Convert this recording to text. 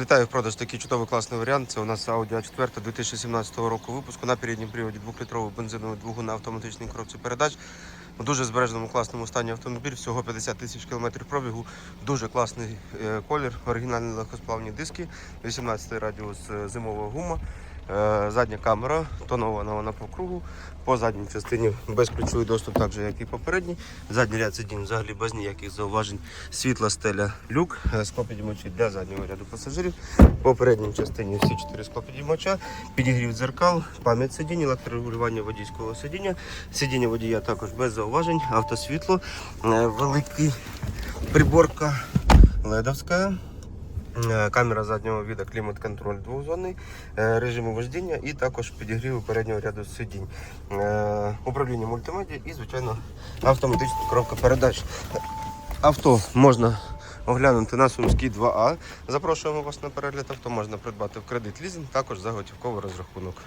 Вітаю в продаж такий чудовий класний варіант. Це у нас Audi A4 2017 року випуску на передньому приводі 2-літровий бензиновий двигун на автоматичній коробці передач. У дуже збереженому класному стані автомобіль, всього 50 тисяч кілометрів пробігу, дуже класний е, колір, оригінальні легкосплавні диски, 18 радіус зимового гума, е, задня камера, тонована вона по кругу, по задній частині безключовий доступ, так же як і попередній. Задній ряд сидінь взагалі без ніяких зауважень. Світла стеля люк, е, склопідіймачі для заднього ряду пасажирів. По передній частині всі чотири склопідіймача, підігрів дзеркал, пам'ять сидінь, електрорегулювання водійського сидіння. Сидіння водія також без зауважень, автосвітло, е, великий приборка ледовська. Е, Камера заднього віда, клімат-контроль двозонний, е, режиму вождіння і також підігріву переднього ряду сидінь. Е, Управління мультимедіа і, звичайно, автоматична коробка передач. Авто можна оглянути на Сумській 2А. Запрошуємо вас на перегляд авто, можна придбати в кредит лізинг, також за готівковий розрахунок.